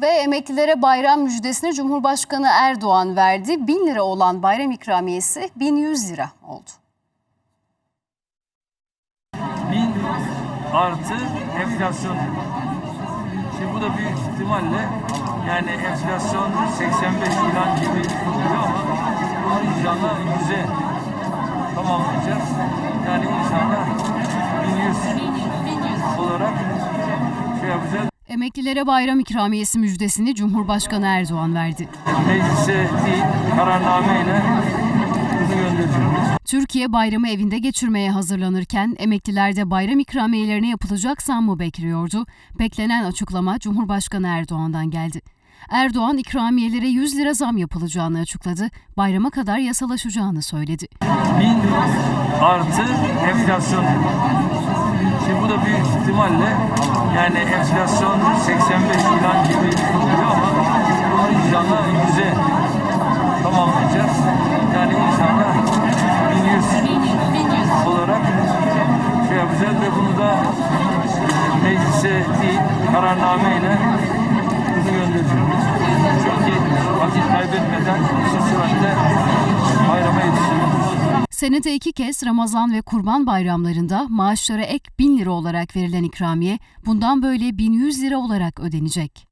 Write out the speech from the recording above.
Ve emeklilere bayram müjdesini Cumhurbaşkanı Erdoğan verdi. 1000 lira olan bayram ikramiyesi 1100 lira oldu. 1000 artı enflasyon. Şimdi bu da büyük ihtimalle yani enflasyon 85 ilan gibi duruyor ama bunu inşallah 100'e tamamlayacağız. Yani inşallah 1100 olarak şey yapacağız. Emeklilere bayram ikramiyesi müjdesini Cumhurbaşkanı Erdoğan verdi. Meclise değil kararnameyle. Türkiye bayramı evinde geçirmeye hazırlanırken emeklilerde bayram ikramiyelerine yapılacak zam mı bekliyordu? Beklenen açıklama Cumhurbaşkanı Erdoğan'dan geldi. Erdoğan ikramiyelere 100 lira zam yapılacağını açıkladı, bayrama kadar yasalaşacağını söyledi. 1000 artı enflasyon. İhtimalle yani enflasyon 85 ilan gibi duruyor ama bunu inşallah 100'e tamamlayacağız. Yani inşallah 1100 olarak şey yapacağız ve bunu da e, meclise değil kararnameyle bunu göndereceğiz. Çünkü vakit kaybetmeden bayrama yetişiyoruz. Senede iki kez Ramazan ve Kurban bayramlarında maaşlara ek 1000 lira olarak verilen ikramiye bundan böyle 1100 lira olarak ödenecek.